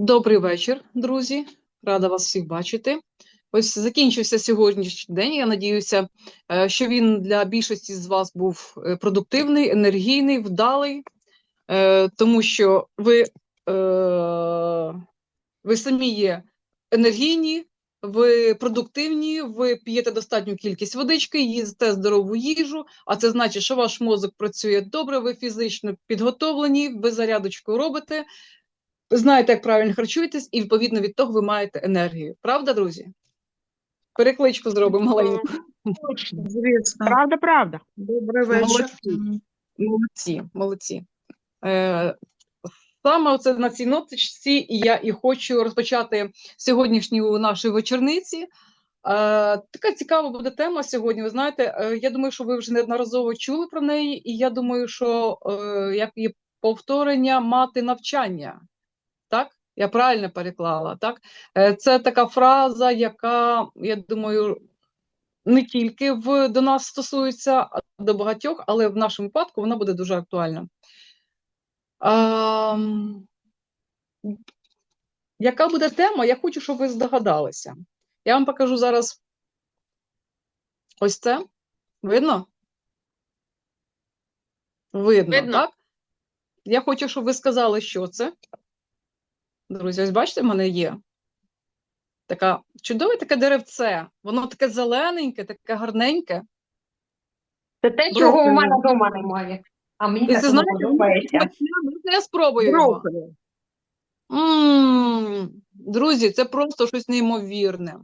Добрий вечір, друзі. Рада вас всіх бачити. Ось закінчився сьогоднішній день. Я надіюся, е, що він для більшості з вас був е, продуктивний, енергійний, вдалий, е, тому що ви, ви самі є енергійні, ви продуктивні, ви п'єте достатню кількість водички, їсте здорову їжу, а це значить, що ваш мозок працює добре, ви фізично підготовлені, ви зарядочку робите. Ви знаєте, як правильно харчуєтесь, і відповідно від того ви маєте енергію. Правда, друзі? Перекличку зробимо маленьку. Звісно. Правда, правда. Добрий вечір. Молодці. Молодці, молодці. Е, саме оце на цій нотичці я і хочу розпочати сьогоднішню нашу вечорниці. Е, така цікава буде тема сьогодні. Ви знаєте, е, я думаю, що ви вже неодноразово чули про неї, і я думаю, що е, як є повторення мати навчання. Так? Я правильно переклала, так? Е, Це така фраза, яка, я думаю, не тільки в, до нас стосується, а до багатьох, але в нашому випадку вона буде дуже актуальна. А, яка буде тема? Я хочу, щоб ви здогадалися. Я вам покажу зараз ось це. Видно? Видно, Видно. так? Я хочу, щоб ви сказали, що це. Друзі, ось бачите, в мене є така чудове таке деревце. Воно таке зелененьке, таке гарненьке. Це те, чого Брокколі. у мене вдома немає. А мені І так це воно знаєте, подобається. я спробую його? Брокколі. М, Друзі, це просто щось неймовірне.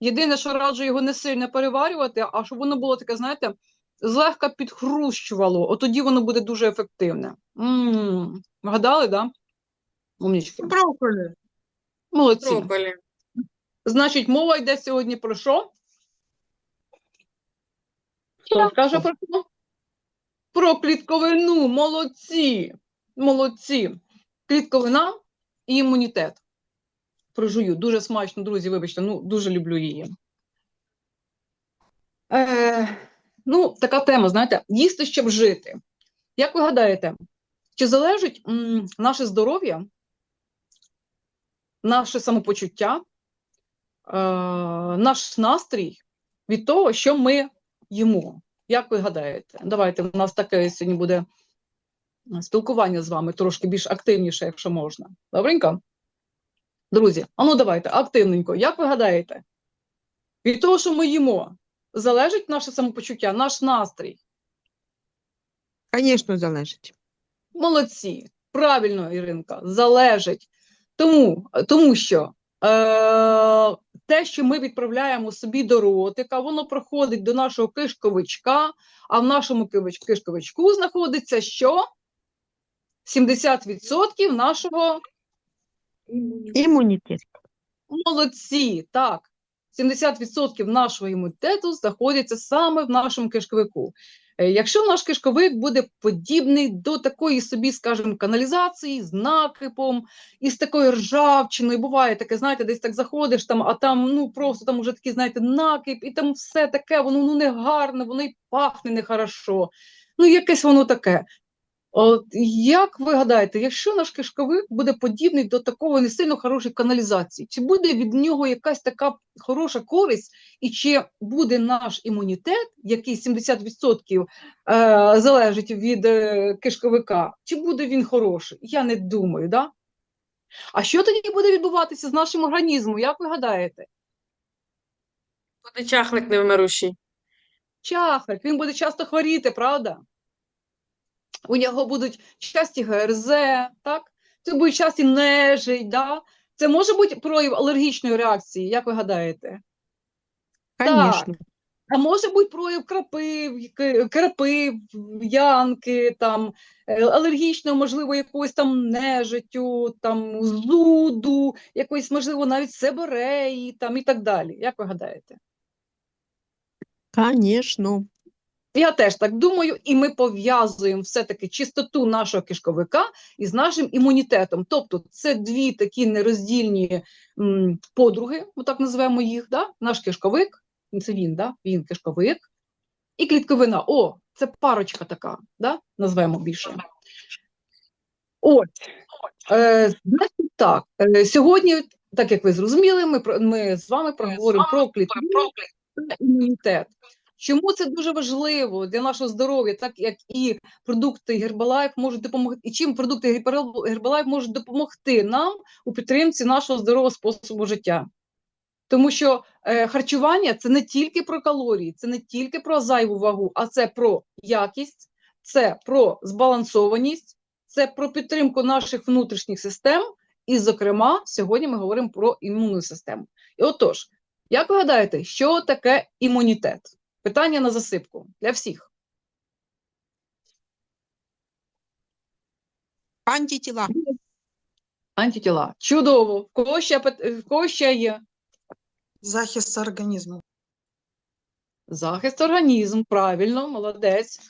Єдине, що раджу його не сильно переварювати, а щоб воно було таке, знаєте, злегка підхрущувало, от тоді воно буде дуже ефективне. М, Вгадали, да? Умнічки. Брокколі. Молодці. Брокколі. Значить, мова йде сьогодні про що? Хто скаже про що? Про клітковину. Молодці. Молодці. Клітковина і імунітет. Прожую. Дуже смачно, друзі, вибачте, ну дуже люблю її. Е, ну, така тема, знаєте, їсти, щоб жити. Як ви гадаєте, чи залежить м, наше здоров'я, наше самопочуття, е, наш настрій від того, що ми їмо? Як ви гадаєте? Давайте, у нас таке сьогодні буде спілкування з вами трошки більш активніше, якщо можна. Добренько? Друзі, а ну давайте, активненько. Як ви гадаєте? Від того, що ми їмо, залежить наше самопочуття, наш настрій? Звісно, залежить. Молодці, правильно, Іринка, залежить. Тому, тому що е, те, що ми відправляємо собі до ротика, воно проходить до нашого кишковичка, а в нашому кишковичку знаходиться що? 70% нашого Імунітет. Молодці, так. 70% нашого імунітету знаходяться саме в нашому кишковику. Е, Якщо наш кишковик буде подібний до такої собі, скажімо, каналізації з накипом і з такою ржавчиною, буває таке, знаєте, десь так заходиш там, а там ну просто там уже такий, знаєте, накип, і там все таке, воно ну не гарне, воно й пахне нехорошо. Ну, якесь воно таке. От як ви гадаєте, якщо наш кишковик буде подібний до такого не сильно хорошої каналізації, чи буде від нього якась така хороша користь, і чи буде наш імунітет, який 70% е, залежить від е, кишковика, чи буде він хороший? Я не думаю, да? А що тоді буде відбуватися з нашим організмом? Як ви гадаєте? Буде чахлик невмирущий. Чахлик, він буде часто хворіти, правда? У нього будуть часті ГРЗ, так? Це будуть часті нежить, да? Це може бути прояв алергічної реакції, як ви гадаєте? Звісно. А може бути прояв крапив, крапив, янки, там, е, алергічного, можливо, якогось там нежиттю, там, зуду, якоїсь, можливо, навіть себореї там, і так далі. Як ви гадаєте? Звісно. Я теж так думаю, і ми пов'язуємо все-таки чистоту нашого кишковика із нашим імунітетом. Тобто це дві такі нероздільні м, подруги, ми так називаємо їх, да? наш кишковик, це він, да? він кишковик, і клітковина. О, це парочка така, да? назвемо більше. Ось. Е, значить так, е, сьогодні, так як ви зрозуміли, ми, ми з вами проговоримо про клітину та імунітет. Чому це дуже важливо для нашого здоров'я, так як і продукти Herbalife можуть допомогти, і чим продукти Herbalife можуть допомогти нам у підтримці нашого здорового способу життя. Тому що е, харчування це не тільки про калорії, це не тільки про зайву вагу, а це про якість, це про збалансованість, це про підтримку наших внутрішніх систем. І, зокрема, сьогодні ми говоримо про імунну систему. І отож, як ви гадаєте, що таке імунітет? Питання на засипку для всіх. Антитіла. Антитіла. Чудово. В кого ще, в кого ще є? Захист організму. Захист організму, правильно, молодець.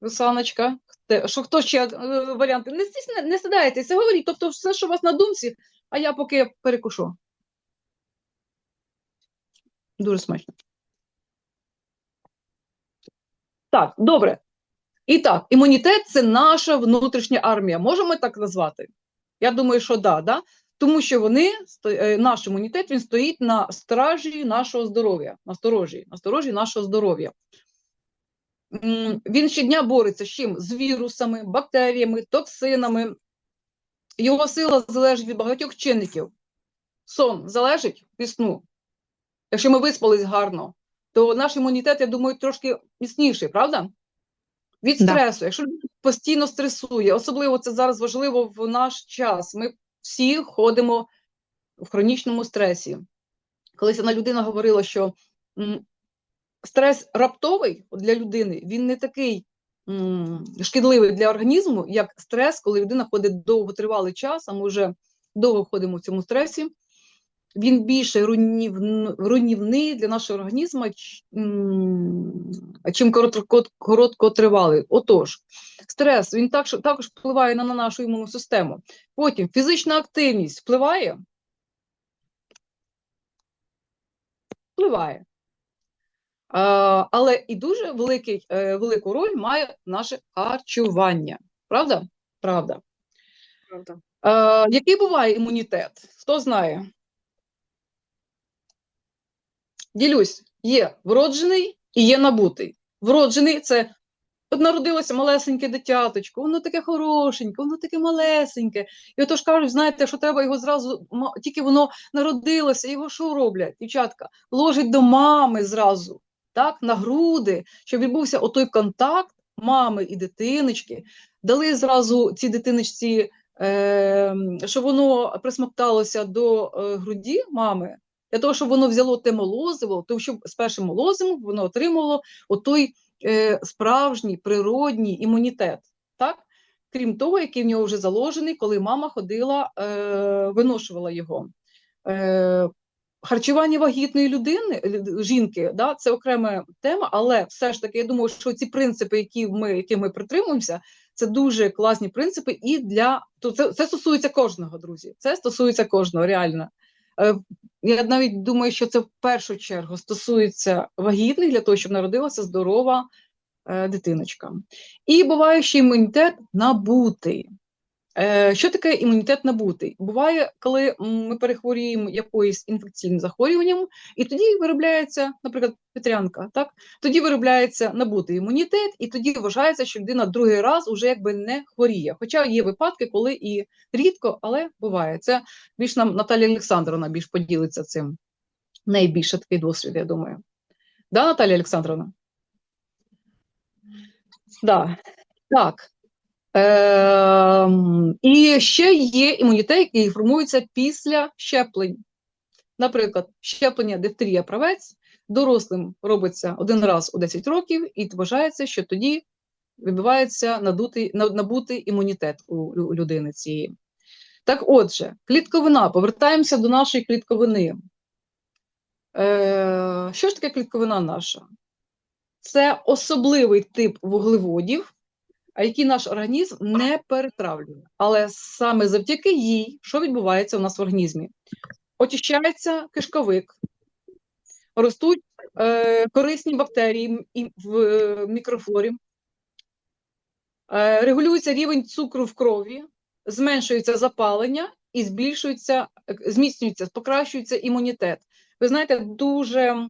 Русаночка. Що хто ще е, варіанти? Не, стісня- не стидайтеся, говоріть. Тобто все, що у вас на думці, а я поки перекушу. Дуже смачно. Так, добре. І так, імунітет це наша внутрішня армія. Можемо так назвати? Я думаю, що да, да? Тому що вони, е, наш імунітет, він стоїть на стражі нашого здоров'я, на сторожі, на сторожі нашого здоров'я. Він щодня бореться з чим? З вірусами, бактеріями, токсинами. Його сила залежить від багатьох чинників. Сон залежить від сну. Якщо ми виспались гарно, то наш імунітет, я думаю, трошки міцніший, правда? Від Да. стресу. Якщо людина постійно стресує, особливо це зараз важливо в наш час. Ми всі ходимо в хронічному стресі. Колись одна людина говорила, що стрес раптовий для людини, він не такий шкідливий для організму, як стрес, коли людина ходить довготривалий час, а ми вже довго ходимо в цьому стресі. Він більше руйнівн- руйнівний для нашого організму, чим коротко- короткотривалий. Отож, стрес він також, також впливає на, на нашу імунну систему. Потім фізична активність впливає. Впливає. А, але і дуже великий, е, велику роль має наше харчування. Правда? Правда. Правда. Е, який буває імунітет? Хто знає? Ділюсь, є вроджений і є набутий. Вроджений це от народилося малесеньке дитяточко, воно таке хорошеньке, воно таке малесеньке. І отож кажуть, знаєте, що треба його зразу, тільки воно народилося, його що роблять, дівчатка? Ложать до мами зразу, так, на груди, щоб відбувся отой контакт мами і дитиночки. Дали зразу цій дитиночці, е, щоб воно присмокталося до е, груді мами, для того, щоб воно взяло те молозиво, тому що з першим молозивом воно отримало отой е, справжній природній імунітет. Так? Крім того, який в нього вже заложений, коли мама ходила, е, виношувала його. Е, харчування вагітної людини, жінки, да, це окрема тема, але все ж таки, я думаю, що ці принципи, які ми, які ми притримуємося, це дуже класні принципи і для то це, це стосується кожного, друзі. Це стосується кожного, реально. Я навіть думаю, що це в першу чергу стосується вагітних для того, щоб народилася здорова е, дитиночка. І буває ще імунітет набутий. Е, що таке імунітет набутий? Буває, коли ми перехворіємо якоюсь інфекційним захворюванням, і тоді виробляється, наприклад, петрянка, так? Тоді виробляється набутий імунітет, і тоді вважається, що людина другий раз уже якби не хворіє. Хоча є випадки, коли і рідко, але буває. Це більш нам Наталія Олександровна більш поділиться цим. В неї більше такий досвід, я думаю. Да, Наталія Олександровна? Да. Так. Ем, і ще є імунітет, який формується після щеплень. Наприклад, щеплення дифтерія правець дорослим робиться один раз у 10 років, і вважається, що тоді відбувається надутий, на- набутий імунітет у, у людини цієї. Так отже, клітковина, повертаємося до нашої клітковини. Е, що ж таке клітковина наша? Це особливий тип вуглеводів, а які наш організм не перетравлює. Але саме завдяки їй, що відбувається у нас в організмі? Очищається кишковик, ростуть е, корисні бактерії і в е, мікрофлорі, е, регулюється рівень цукру в крові, зменшується запалення і збільшується, е, зміцнюється, покращується імунітет. Ви знаєте, дуже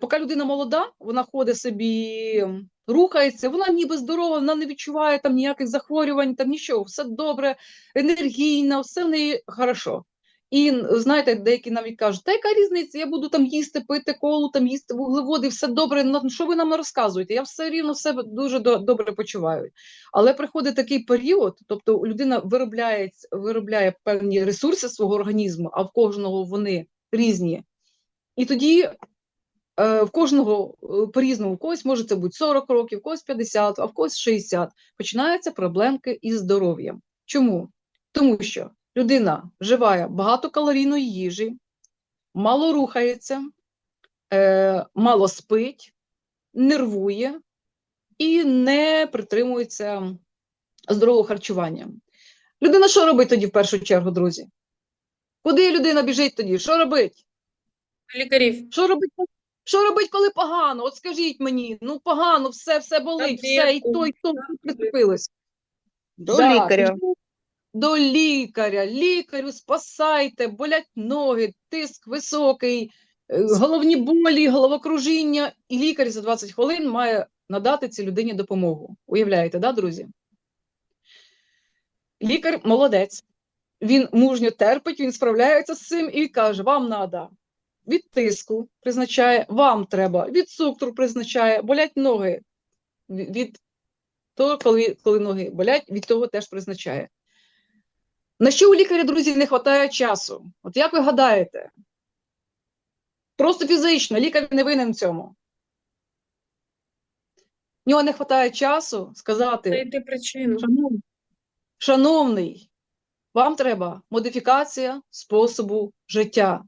поки людина молода, вона ходить собі, рухається, вона ніби здорова, вона не відчуває там ніяких захворювань, там нічого, все добре, енергійна, все в неї хорошо. І знаєте, деякі навіть кажуть, та яка різниця, я буду там їсти, пити колу, там їсти вуглеводи, все добре. Що ви нам розказуєте? Я все рівно себе дуже добре почуваю. Але приходить такий період, тобто людина виробляє, виробляє певні ресурси свого організму, а в кожного вони різні. І тоді е, в кожного е, по-різному, в когось може це бути 40 років, в когось 50, а в когось 60. Починаються проблемки із здоров'ям. Чому? Тому що людина вживає багато калорійної їжі, мало рухається, е, мало спить, нервує і не притримується здорового харчування. Людина що робить тоді в першу чергу, друзі? Куди людина біжить тоді? Що робить? Лікарів. Що робить, що робить, коли погано? От скажіть мені, ну погано, все, все болить, все, і то, і то прицепилось. До Да, лікаря. До лікаря, лікарю, спасайте, болять ноги, тиск високий, е, головні болі, головокружіння, і лікар за 20 хвилин має надати цій людині допомогу. Уявляєте, да, друзі? Лікар молодець. Він мужньо терпить, він справляється з цим і каже: вам треба від тиску призначає, вам треба, від цукру призначає, болять ноги. Від того, коли, коли ноги болять, від того теж призначає. На що у лікаря, друзі, не вистачає часу? От як ви гадаєте? Просто фізично, лікар не винен в цьому. В нього не вистачає часу сказати, Знайти причину. Шановний, шановний, вам треба модифікація способу життя.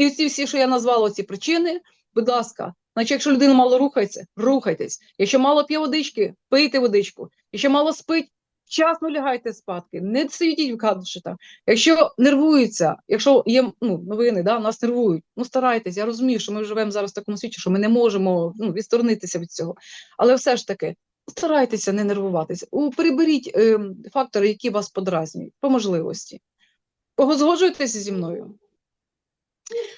І ці всі, що я назвала ці причини, будь ласка, значить, якщо людина мало рухається, рухайтесь. Якщо мало п'є водички, пийте водичку. Якщо мало спить, вчасно лягайте спадки, не сидіть в кадушитах. Якщо нервується, якщо є ну, новини, да, нас нервують, ну старайтесь, я розумію, що ми живемо зараз в такому світі, що ми не можемо ну, відсторонитися від цього. Але все ж таки, старайтеся не нервуватися. Приберіть е, фактори, які вас подразнюють, по можливості. Погоджуєтеся зі мною?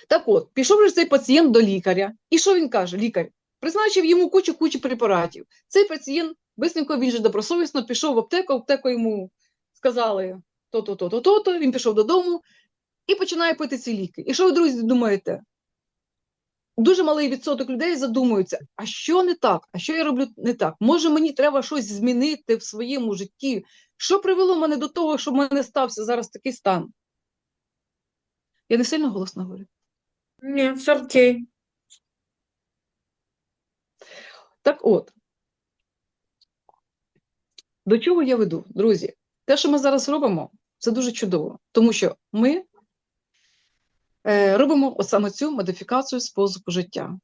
Так от, пішов же цей пацієнт до лікаря. І що він каже? Лікар призначив йому кучу-кучу препаратів. Цей пацієнт бистренько, він же добросовісно пішов в аптеку, аптеку йому сказали то-то, то-то, то-то, він пішов додому і починає пити ці ліки. І що ви, друзі, думаєте? Дуже малий відсоток людей задумуються, а що не так? А що я роблю не так? Може, мені треба щось змінити в своєму житті? Що привело мене до того, що в мене стався зараз такий стан? Я не сильно голосно говорю. Ні, все окей. Так от, до чого я веду, друзі? Те, що ми зараз робимо, це дуже чудово, тому що ми е, робимо от саме цю модифікацію способу життя.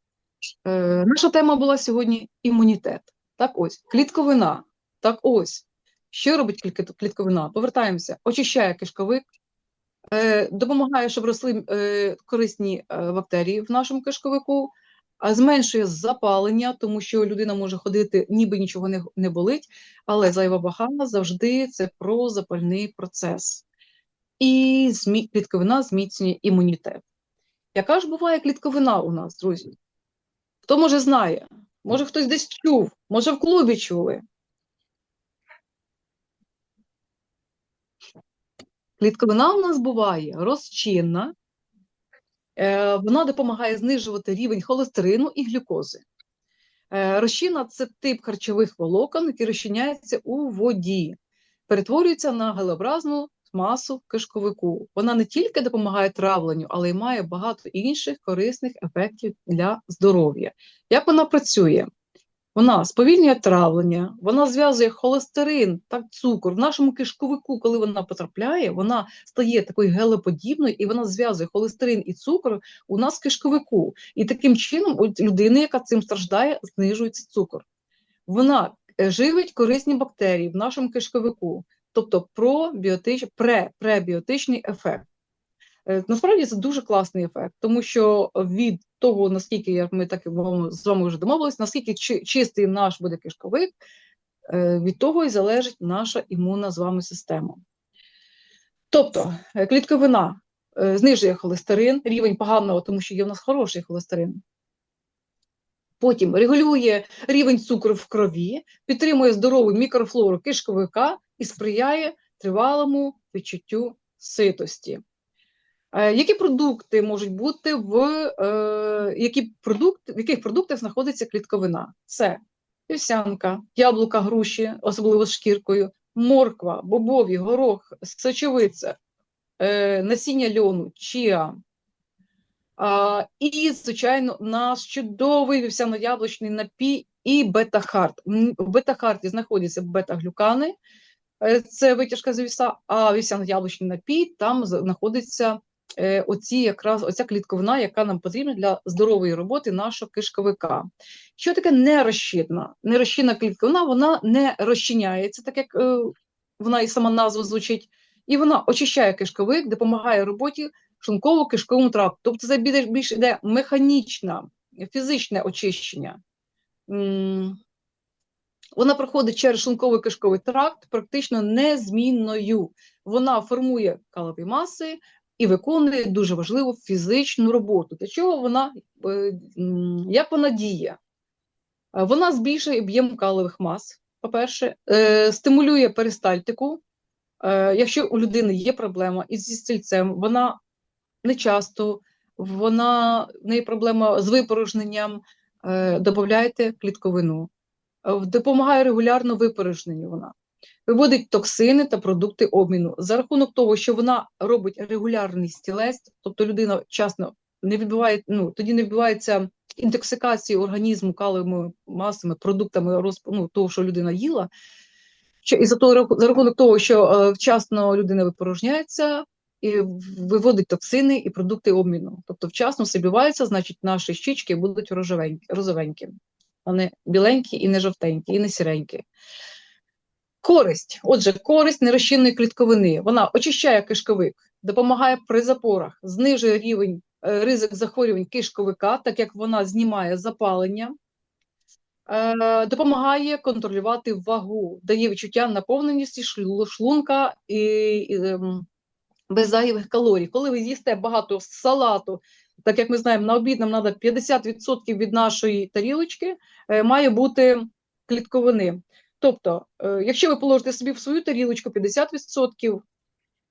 Е, наша тема була сьогодні імунітет. Так ось, клітковина. Так ось, що робить клітковина? Повертаємося, очищає кишковик, допомагає, щоб росли е, корисні е, бактерії в нашому кишковику, зменшує запалення, тому що людина може ходити, ніби нічого не, болить, але зайва вага завжди це прозапальний процес. І клітковина зміцнює імунітет. Яка ж буває клітковина у нас, друзі? Хто може знає? Може хтось десь чув, може в клубі чули. Клітковина у нас буває розчинна, Е, Вона допомагає знижувати рівень холестерину і глюкози. Е, Розчинна – це тип харчових волокон, який розчиняється у воді, перетворюється на гелеобразну масу кишковику. Вона не тільки допомагає травленню, але й має багато інших корисних ефектів для здоров'я. Як вона працює? Вона сповільнює травлення, вона зв'язує холестерин та цукор в нашому кишковику, коли вона потрапляє, вона стає такою гелеподібною і вона зв'язує холестерин і цукор у нас в кишковику. І таким чином у людини, яка цим страждає, знижується цукор. Вона е, живить корисні бактерії в нашому кишковику, тобто пробіотич, пре, пребіотичний ефект. Е, Насправді це дуже класний ефект, тому що від того, наскільки як ми так з вами вже домовились, наскільки чи- чистий наш буде кишковик, Е, Від того і залежить наша імунна з вами система. Тобто, е, клітковина знижує холестерин, рівень поганого, тому що є в нас хороший холестерин. Потім регулює рівень цукру в крові, підтримує здорову мікрофлору кишковика і сприяє тривалому відчуттю ситості. Е, Які продукти можуть бути в е, які продукт, в яких продуктах знаходиться клітковина? Це вівсянка, яблука, груші, особливо з шкіркою, морква, бобові, горох, сочевиця, е, насіння льону, чіа. А, і, звичайно, наш чудовий вівсяно-яблучний напій і бета-харт. В бета-харті знаходяться бета-глюкани, е, це витяжка з віса, а вівсяно-яблучний напій там знаходиться оці якраз оця клітковина, яка нам потрібна для здорової роботи нашого кишковика. Що таке нерозчинна? Нерозчинна клітковина, вона не розчиняється, так як е, вона і сама назва звучить, і вона очищає кишковик, допомагає роботі шлунково-кишковому тракту. Тобто це більш, більш іде механічне, фізичне очищення. Вона проходить через шлунковий кишковий тракт практично незмінною. Вона формує калові маси і виконує дуже важливу фізичну роботу. Для чого вона, е, як вона діє? Е, Вона збільшує об'єм калових мас, по-перше, е, стимулює перистальтику. Якщо у людини є проблема із стільцем, вона не часто, вона, в неї проблема з випорожненням, е, клітковину. Допомагає регулярно випорожненню вона. Виводить токсини та продукти обміну. За рахунок того, що вона робить регулярний стілець, тобто людина вчасно не відбуває, ну, тоді не відбувається інтоксикації організму каловими масами, продуктами розп... ну, того, що людина їла. Що, і за, того, за рахунок того, що е, вчасно людина випорожняється, і виводить токсини і продукти обміну. Тобто вчасно собіваються, значить, наші щічки будуть рожевенькі, розовенькі, а не біленькі і не жовтенькі, і не сіренькі. Користь. Отже, користь нерозчинної клітковини. Вона очищає кишковик, допомагає при запорах, знижує рівень е, ризик захворювань кишковика, так як вона знімає запалення, е, допомагає контролювати вагу, дає відчуття наповненості шлунка і, і, ем, без зайвих калорій. Коли ви з'їсте багато салату, так як ми знаємо, на обід нам треба 50% від нашої тарілочки, е, має бути клітковини. Тобто, е, якщо ви положите собі в свою тарілочку 50%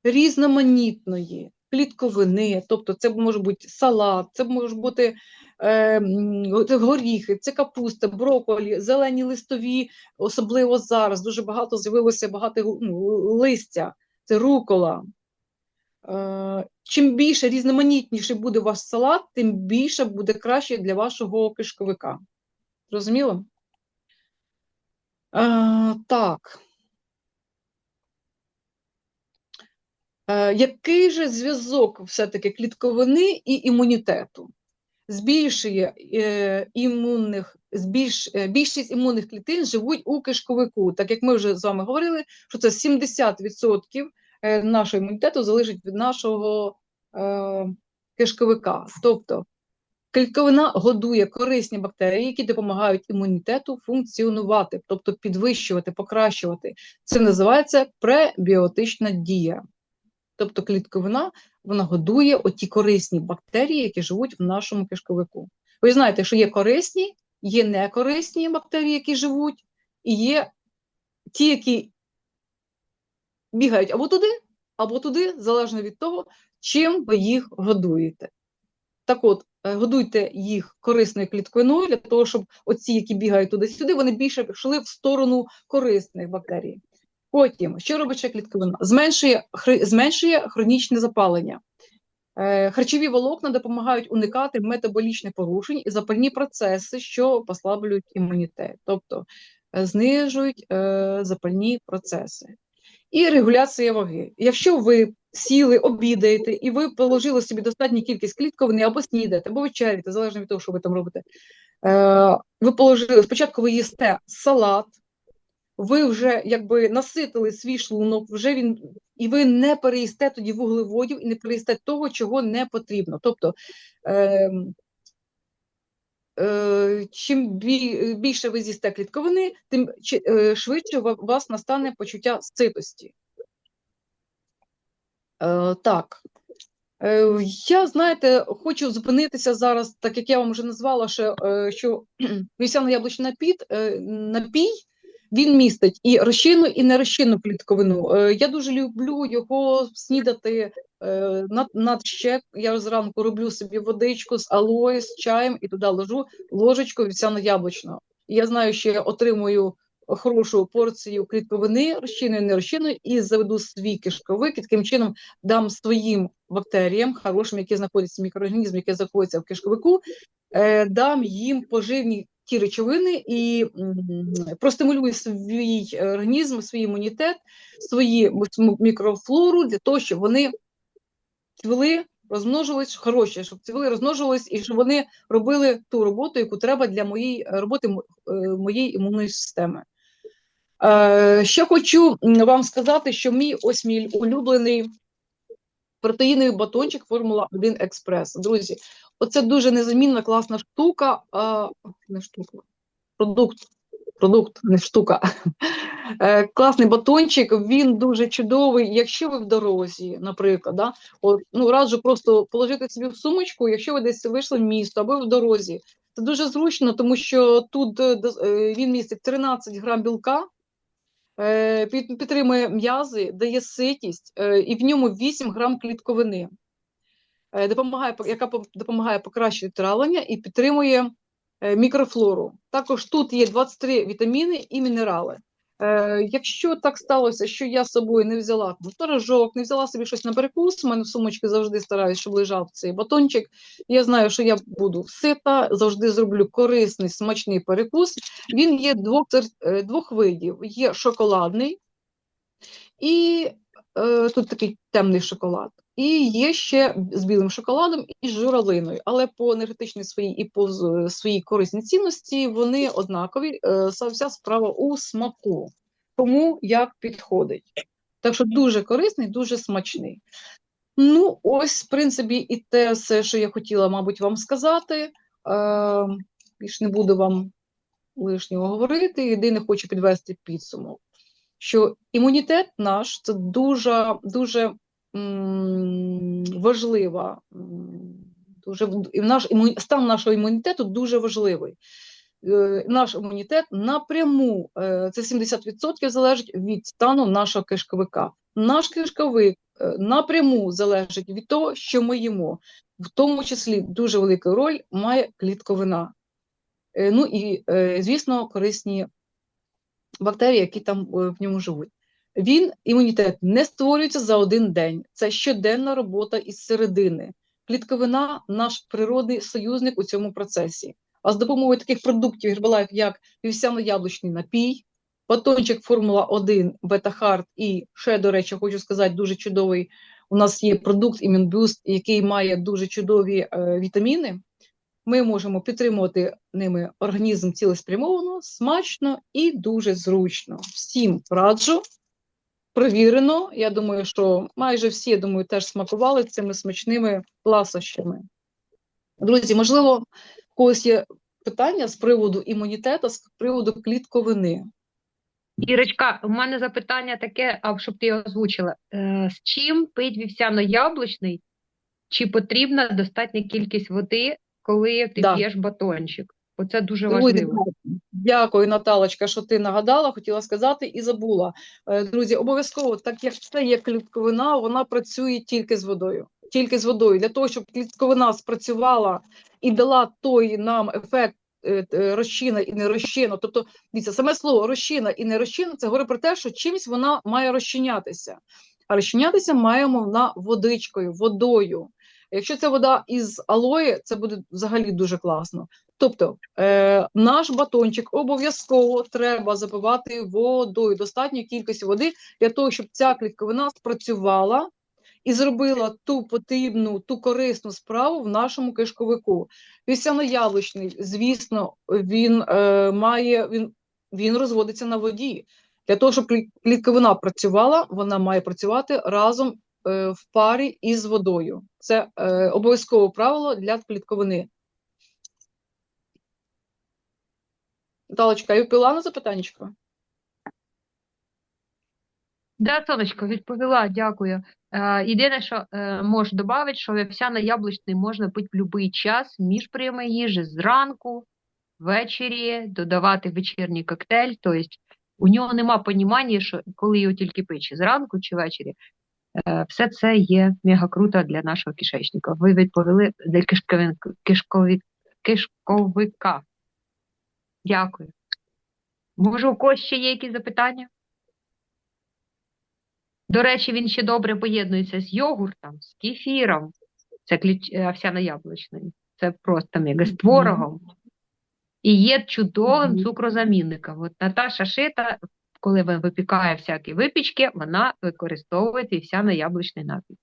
різноманітної клітковини, тобто це може бути салат, це може бути е, горіхи, це капуста, брокколі, зелені листові, особливо зараз дуже багато з'явилося багато ну, листя, це рукола. Е, Чим більше різноманітніший буде ваш салат, тим більше буде краще для вашого кишковика. Зрозуміло? Так. Е, який же зв'язок все-таки клітковини і імунітету? Збільшує е, імунних, збільш, е, більшість імунних клітин живуть у кишковику, так як ми вже з вами говорили, що це 70% е, нашого імунітету залежить від нашого е, кишковика. Тобто клітковина годує корисні бактерії, які допомагають імунітету функціонувати, тобто підвищувати, покращувати. Це називається пребіотична дія. Тобто клітковина вона годує оті корисні бактерії, які живуть в нашому кишковику. Ви знаєте, що є корисні, є некорисні бактерії, які живуть, і є ті, які бігають або туди, або туди, залежно від того, чим ви їх годуєте. Так от, годуйте їх корисною клітковиною для того, щоб оці, які бігають туди-сюди, вони більше пішли в сторону корисних бактерій. Потім, що робить ще клітковина? Зменшує, хри- зменшує хронічне запалення. Е, Харчові волокна допомагають уникати метаболічних порушень і запальні процеси, що послаблюють імунітет, тобто е, знижують е, запальні процеси. І регуляція ваги. Якщо ви сіли, обідаєте, і ви положили собі достатню кількість клітковини, або снідаєте, або вечеряєте, залежно від того, що ви там робите. Е, ви положили, спочатку ви їсте салат, ви вже якби наситили свій шлунок, вже він, і ви не переїсте тоді вуглеводів і не переїсте того, чого не потрібно. Тобто е, е, чим більше ви з'їсте клітковини, тим е, швидше у вас настане почуття ситості. Е, так. Е, Я, знаєте, хочу зупинитися зараз, так як я вам вже назвала, що, е, що вівсяно-яблучний напій, е, напій, він містить і розчинну, і нерозчинну клітковину. Я дуже люблю його снідати над, над ще. Я зранку роблю собі водичку з алої, з чаєм і туди ложу ложечку вівсяно-яблучного. І я знаю, що я отримую хорошу порцію клітковини, розчинної, нерозчинної, і заведу свій кишковик, і таким чином дам своїм бактеріям, хорошим, які знаходяться в мікроорганізмі, які знаходяться в кишковику, е, дам їм поживні ті речовини і простимулюю свій організм, свій імунітет, свої мікрофлору для того, щоб вони цвіли, розмножились хороші, щоб цвіли, розмножились, і щоб вони робили ту роботу, яку треба для моєї роботи е, моєї імунної системи. Е, Ще хочу вам сказати, що мій ось мій улюблений протеїновий батончик Формула 1 Експрес. Друзі, оце дуже незамінна класна штука, а, не штука, продукт. Продукт, не штука. Е, Класний батончик, він дуже чудовий. Якщо ви в дорозі, наприклад, да, от, ну, раджу просто положити собі в сумочку, якщо ви десь вийшли в місто або в дорозі. Це дуже зручно, тому що тут е, е, він містить 13 грам білка, е, підтримує м'язи, дає ситість, е, і в ньому 8 грам клітковини, е, допомагає, яка допомагає покращити травлення і підтримує е, мікрофлору. Також тут є 23 вітаміни і мінерали. Е, Якщо так сталося, що я з собою не взяла там, не взяла собі щось на перекус, у мене в сумочці завжди стараюсь, щоб лежав цей батончик. Я знаю, що я буду сита, завжди зроблю корисний, смачний перекус. Він є двох, е, двох видів: є шоколадний, і е, тут такий темний шоколад. І є ще з білим шоколадом і з журавлиною, але по енергетичній своїй і по своїй корисній цінності вони однакові. Е, Вся справа у смаку, кому як підходить. Так що дуже корисний, дуже смачний. Ну, ось, в принципі, і те все, що я хотіла, мабуть, вам сказати. Е, більш не буду вам лишнього говорити. Єдине хочу підвести підсумок, що імунітет наш це дуже, дуже важлива, дуже і наш стан нашого імунітету дуже важливий. Е, Наш імунітет напряму, е, це 70% залежить від стану нашого кишковика. Наш кишковик е, напряму залежить від того, що ми їмо. В тому числі дуже велику роль має клітковина. Ну і, звісно, корисні бактерії, які там в ньому живуть. Він, імунітет, не створюється за один день. Це щоденна робота із середини. Клітковина наш природний союзник у цьому процесі. А з допомогою таких продуктів Herbalife, як вівсяно-яблучний напій, батончик Формула 1, бета-хард і ще, до речі, хочу сказати, дуже чудовий. У нас є продукт Immunboost, який має дуже чудові е, вітаміни. Ми можемо підтримувати ними організм цілеспрямовано, смачно і дуже зручно. Всім раджу. Провірено. Я думаю, що майже всі, я думаю, теж смакували цими смачними ласощами. Друзі, можливо, у когось є питання з приводу імунітету, з приводу клітковини. Ірочка, у мене запитання таке, а щоб ти його озвучила. Е, з чим пить вівсяно-яблучний? Чи потрібна достатня кількість води, коли ти Да. п'єш батончик? Оце дуже важливо. Дякую, Наталочка, що ти нагадала, хотіла сказати і забула. Е, Друзі, обов'язково, так як це є клітковина, вона працює тільки з водою. Тільки з водою. Для того, щоб клітковина спрацювала і дала той нам ефект е, е, розчина і не розчина. Тобто, дивіться, саме слово розчина і не розчина це говорить про те, що чимось вона має розчинятися. А розчинятися маємо вона водичкою, водою. Якщо це вода із алої, це буде взагалі дуже класно. Тобто е, наш батончик обов'язково треба запивати водою, достатньої кількості води для того, щоб ця клітковина спрацювала і зробила ту потрібну, ту корисну справу в нашому кишковику. Вівсяно-яблучний, звісно, він е, має він, він розводиться на воді. Для того, щоб клітковина працювала, вона має працювати разом е, в парі із водою. Це е, обов'язкове правило для клітковини. Наталочка, і впила на запитаннячко? Да, сонечко, відповіла, дякую. Е, єдине, що е, можу додати, що вівсяно-яблучний можна пити в будь-який час між прийомом їжі, зранку, ввечері, додавати вечірній коктейль. Тобто у нього нема понімання, що коли його тільки пити, чи зранку чи ввечері. Е, все це є мега круто для нашого кишечника. Ви відповіли для кишковика. Дякую. Може, у когось ще є якісь запитання? До речі, він ще добре поєднується з йогуртом, з кефіром. Це кліч... е, овсяно-яблучний. Це просто мега з творогом. І є чудовим цукрозамінником. От Наташа Шита, коли випікає всякі випічки, вона використовує вівсяно-яблучний напій.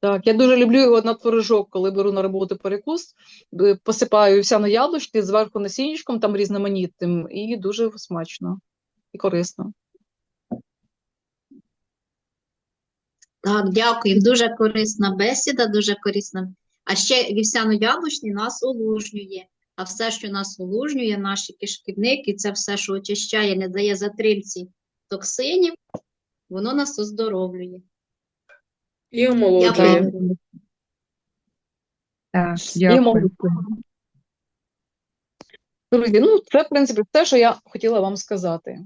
Так, я дуже люблю його на творожок, коли беру на роботу перекус, посипаю вівсяно яблучки, зверху насіннячком, там різноманітним, і дуже смачно і корисно. Так, дякую. Дуже корисна бесіда, дуже корисна. А ще вівсяно-яблучний нас олужнює. А все, що нас олужнює, наші кишківники, це все, що очищає, не дає затримці токсинів, воно нас оздоровлює. І. Дякую. Так, І дякую. молоко. Друзі, ну це, в принципі, все, що я хотіла вам сказати.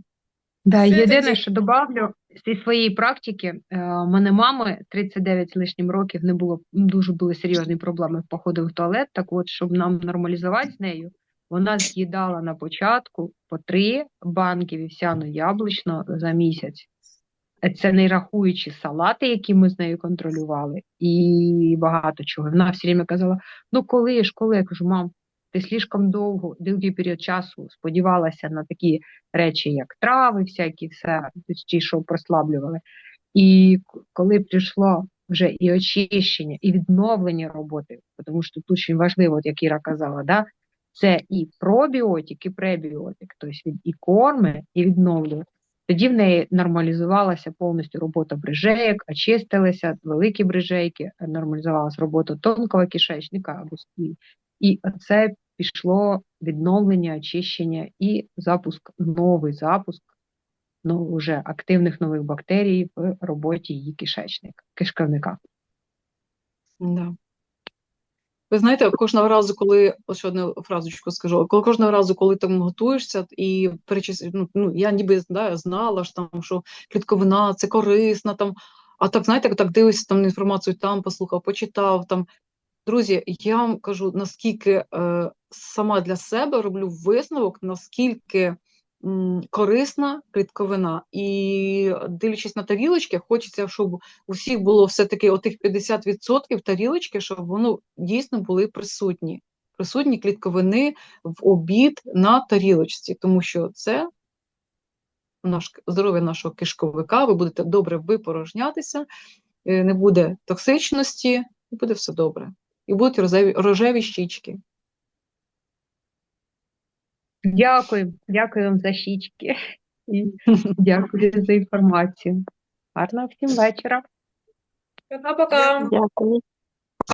Да, єдине, що добавлю зі своєї практики, е, у мене мами 39 з лишнім років не було дуже були серйозні проблеми походу в туалет. Так от, щоб нам нормалізувати з нею, вона з'їдала на початку по три банки вівсяно-яблучного за місяць. Це не рахуючи салати, які ми з нею контролювали, і багато чого. Вона все время казала: ну коли ж, коли? Я кажу, мам, ти слишком довго, довгий період часу сподівалася на такі речі, як трави, всякі, все, ті, що прослаблювали. І коли прийшло вже і очищення, і відновлення роботи, тому що тут дуже важливо, от як Іра казала, да, це і пробіотик, і пребіотик, тобто і корми, і відновлює. Тоді в неї нормалізувалася повністю робота брижеєк, очистилися великі брижейки, нормалізувалася робота тонкого кишечника або стій. І це пішло відновлення, очищення і запуск, новий запуск ну, вже активних нових бактерій в роботі її кишечника, кишківника. Да. Ви знаєте, кожного разу, коли ще одну фразочку скажу, коли кожного разу, коли там готуєшся і перечис... ну, ну, я ніби да, знала ж там, що клітковина це корисна, там, а так, знаєте, так дивишся там інформацію, там послухав, почитав там. Друзі, я вам кажу, наскільки е, сама для себе роблю висновок, наскільки корисна клітковина. І дивлячись на тарілочки, хочеться, щоб у всіх було все-таки отих 50% тарілочки, щоб воно дійсно були присутні. Присутні клітковини в обід на тарілочці, тому що це наш, здоров'я нашого кишковика, ви будете добре випорожнятися, е, не буде токсичності, і буде все добре. І будуть рожеві, рожеві щічки. Дякую, дякую вам за щічки. І дякую за інформацію. Гарного всім вечора. Пока-пока. Дякую.